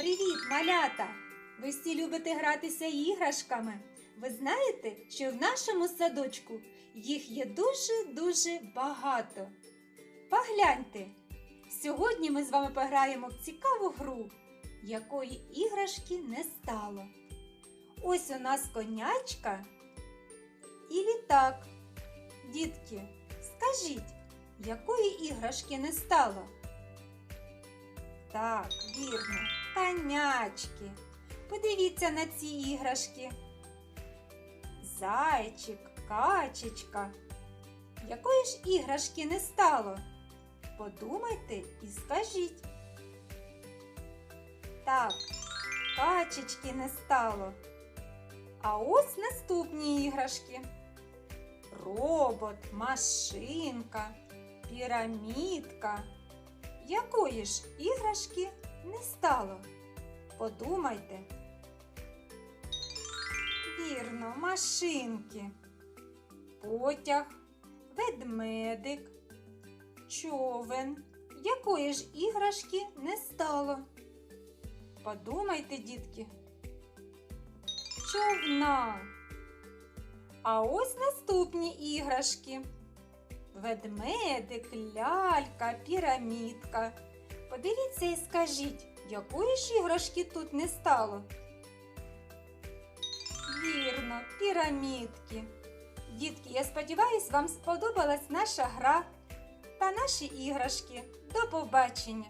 Привіт, малята! Ви всі любите гратися іграшками. Ви знаєте, що в нашому садочку їх є дуже-дуже багато. Погляньте! Сьогодні ми з вами пограємо в цікаву гру, якої іграшки не стало. Ось у нас конячка і літак. Дітки, скажіть, якої іграшки не стало? Так, вірно, конячки. Подивіться на ці іграшки. Зайчик, качечка. Якої ж іграшки не стало? Подумайте і скажіть. Так, качечки не стало. А ось наступні іграшки. Робот, машинка, пірамідка. Якої ж іграшки не стало? Подумайте. Вірно, машинки, потяг, ведмедик, човен. Якої ж іграшки не стало? Подумайте, дітки. Човна. А ось наступні іграшки. Ведмедик, лялька, пірамідка. Подивіться і скажіть, якої ж іграшки тут не стало? Вірно, пірамідки. Дітки, я сподіваюсь, вам сподобалась наша гра та наші іграшки. До побачення!